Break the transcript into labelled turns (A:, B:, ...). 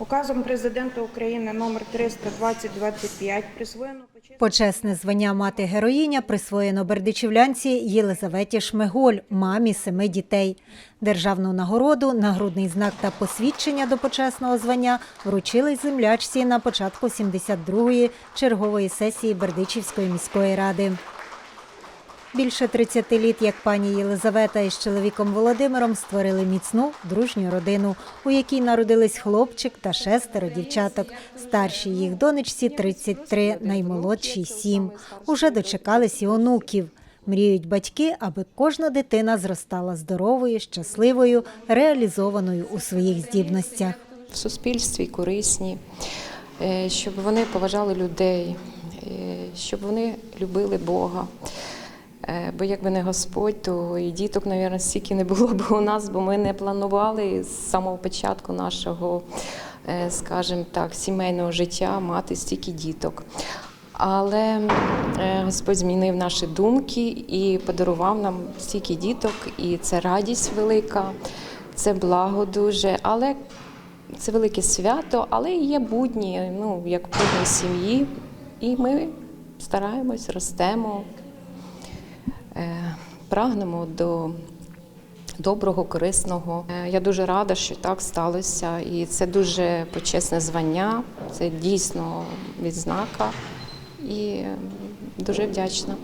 A: Указом президента України номер 320-25 присвоєно почесне
B: звання мати героїня присвоєно бердичівлянці Єлизаветі Шмиголь, мамі семи дітей. Державну нагороду, нагрудний знак та посвідчення до почесного звання вручили землячці на початку 72-ї чергової сесії Бердичівської міської ради. Більше 30 літ, як пані Єлизавета із чоловіком Володимиром створили міцну дружню родину, у якій народились хлопчик та шестеро дівчаток. Старшій їх донечці 33, наймолодшій 7. Уже дочекались і онуків. Мріють батьки, аби кожна дитина зростала здоровою, щасливою, реалізованою у своїх здібностях.
C: в суспільстві корисні, е, щоб вони поважали людей, е, щоб вони любили Бога. Е, Бо якби не Господь, то і діток, мабуть, стільки не було б у нас, бо ми не планували з самого початку нашого, е, скажімо так, сімейного життя мати стільки діток. Але е, Господь змінив наші думки і подарував нам стільки діток, і це радість велика, це благо дуже. Але це велике свято, але є будні, ну, як кожній сім'ї. І ми стараємось, ростемо, прагнемо до доброго, корисного. Е, Я дуже рада, що так сталося. І це дуже почесне звання, це дійсно відзнака. І е, дуже вдячна.